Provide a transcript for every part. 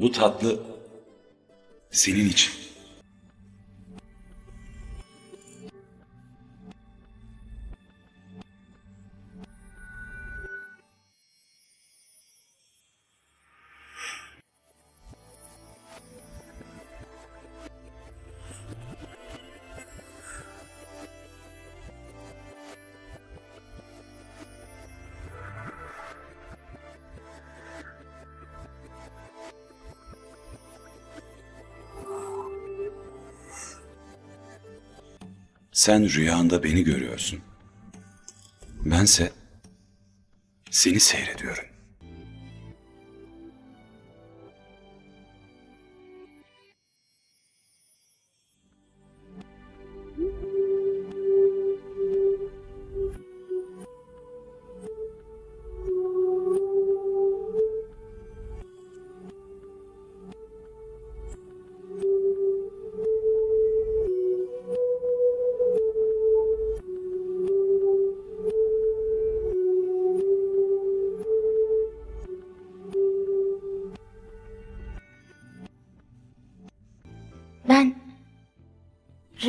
Bu tatlı senin için. Sen rüyanda beni görüyorsun. Bense seni seyrediyorum.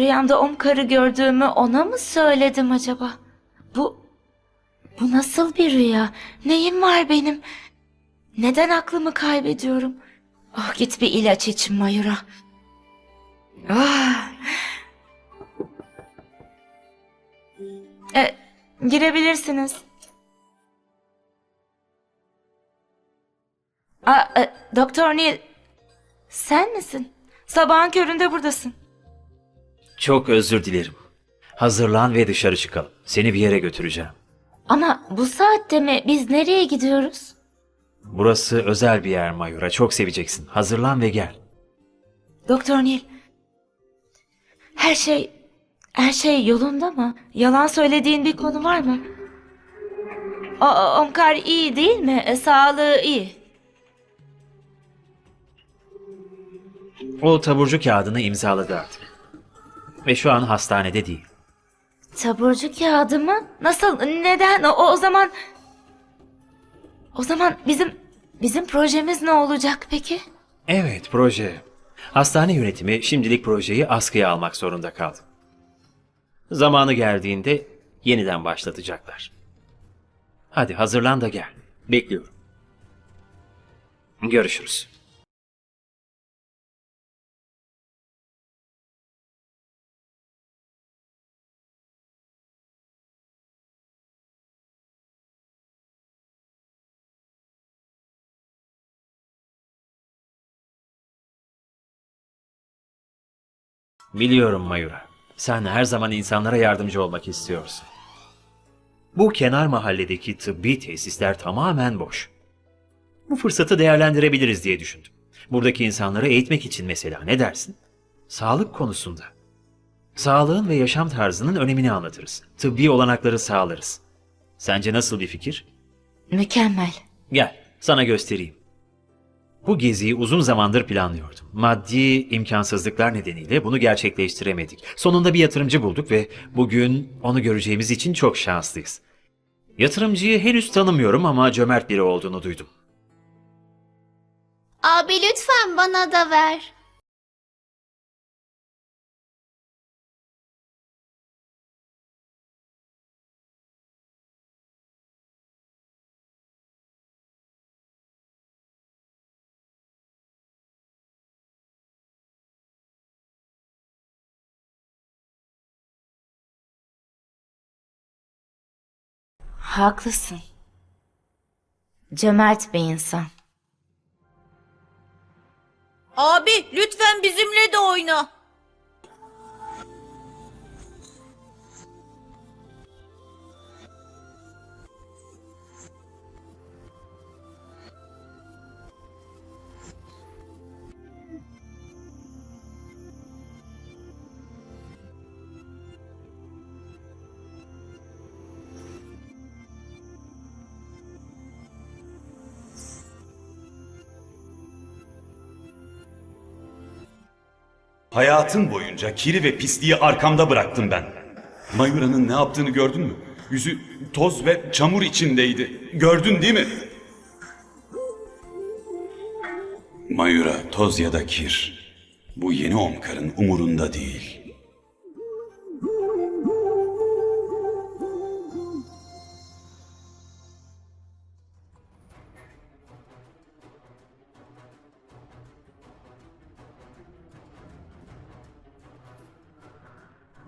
Rüyamda Omkar'ı gördüğümü ona mı söyledim acaba? Bu bu nasıl bir rüya? Neyim var benim? Neden aklımı kaybediyorum? Oh git bir ilaç iç Mayura. Ah. E, girebilirsiniz. Aa, e, Doktor Neil, sen misin? Sabahın köründe buradasın. Çok özür dilerim. Hazırlan ve dışarı çıkalım. Seni bir yere götüreceğim. Ama bu saatte mi? Biz nereye gidiyoruz? Burası özel bir yer Mayura. Çok seveceksin. Hazırlan ve gel. Doktor Neil. Her şey, her şey yolunda mı? Yalan söylediğin bir konu var mı? O, Omkar iyi değil mi? E, sağlığı iyi. O taburcu kağıdını imzaladı artık. Ve şu an hastanede değil. Taburcu kağıdı mı? Nasıl? Neden? O, o zaman... O zaman bizim bizim projemiz ne olacak peki? Evet, proje. Hastane yönetimi şimdilik projeyi askıya almak zorunda kaldı. Zamanı geldiğinde yeniden başlatacaklar. Hadi hazırlan da gel. Bekliyorum. Görüşürüz. Biliyorum Mayura. Sen her zaman insanlara yardımcı olmak istiyorsun. Bu kenar mahalledeki tıbbi tesisler tamamen boş. Bu fırsatı değerlendirebiliriz diye düşündüm. Buradaki insanları eğitmek için mesela ne dersin? Sağlık konusunda. Sağlığın ve yaşam tarzının önemini anlatırız. Tıbbi olanakları sağlarız. Sence nasıl bir fikir? Mükemmel. Gel, sana göstereyim. Bu geziyi uzun zamandır planlıyordum. Maddi imkansızlıklar nedeniyle bunu gerçekleştiremedik. Sonunda bir yatırımcı bulduk ve bugün onu göreceğimiz için çok şanslıyız. Yatırımcıyı henüz tanımıyorum ama cömert biri olduğunu duydum. Abi lütfen bana da ver. Haklısın. Cömert bir insan. Abi lütfen bizimle de oyna. Hayatım boyunca kiri ve pisliği arkamda bıraktım ben. Mayura'nın ne yaptığını gördün mü? Yüzü toz ve çamur içindeydi. Gördün değil mi? Mayura toz ya da kir. Bu yeni Omkar'ın umurunda değil.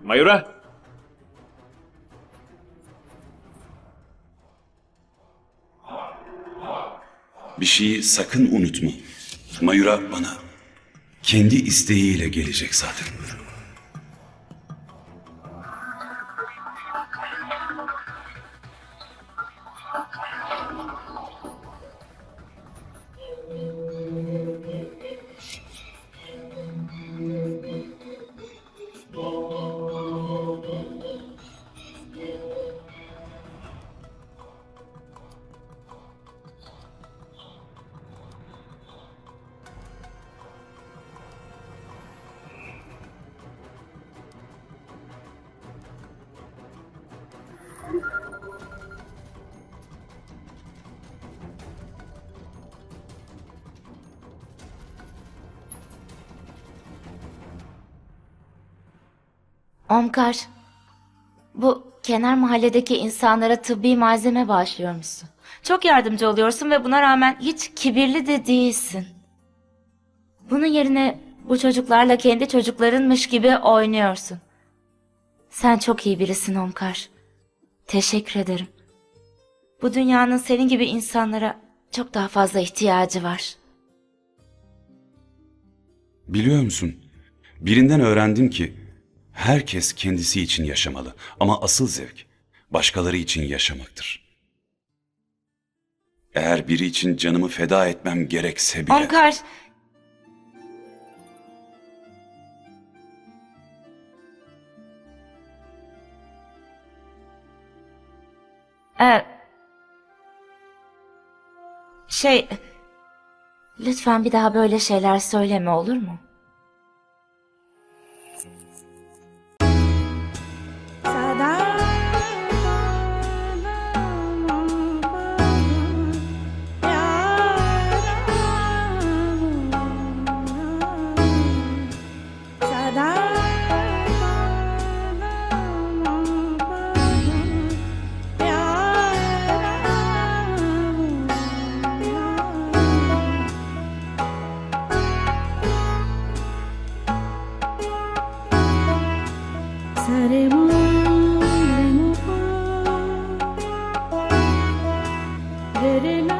Mayura! Bir şeyi sakın unutma. Mayura bana kendi isteğiyle gelecek zaten. Omkar, bu kenar mahalledeki insanlara tıbbi malzeme bağışlıyormuşsun. Çok yardımcı oluyorsun ve buna rağmen hiç kibirli de değilsin. Bunun yerine bu çocuklarla kendi çocuklarınmış gibi oynuyorsun. Sen çok iyi birisin Omkar. Teşekkür ederim. Bu dünyanın senin gibi insanlara çok daha fazla ihtiyacı var. Biliyor musun? Birinden öğrendim ki herkes kendisi için yaşamalı ama asıl zevk başkaları için yaşamaktır. Eğer biri için canımı feda etmem gerekse bile Omkar, Ee, şey, lütfen bir daha böyle şeyler söyleme olur mu? Saturday night.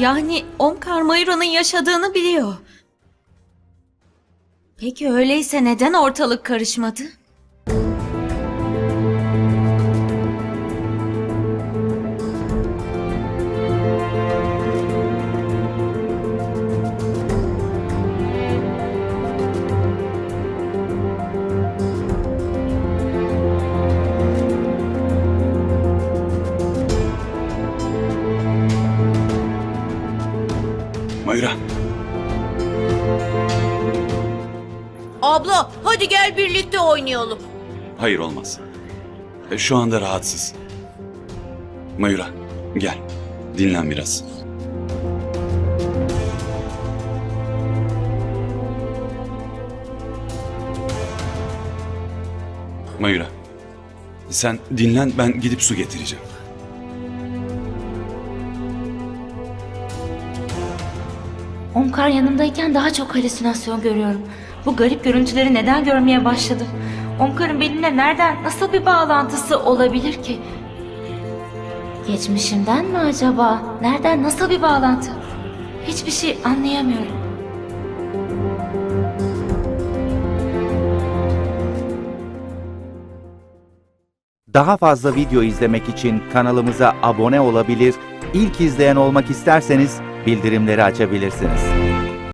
Yani Omkar Mayura'nın yaşadığını biliyor. Peki öyleyse neden ortalık karışmadı? Abla hadi gel birlikte oynayalım. Hayır olmaz. E, şu anda rahatsız. Mayura gel dinlen biraz. Mayura sen dinlen ben gidip su getireceğim. Omkar yanımdayken daha çok halüsinasyon görüyorum. Bu garip görüntüleri neden görmeye başladım? Omkar'ın benimle nereden, nasıl bir bağlantısı olabilir ki? Geçmişimden mi acaba? Nereden, nasıl bir bağlantı? Hiçbir şey anlayamıyorum. Daha fazla video izlemek için kanalımıza abone olabilir, ilk izleyen olmak isterseniz bildirimleri açabilirsiniz.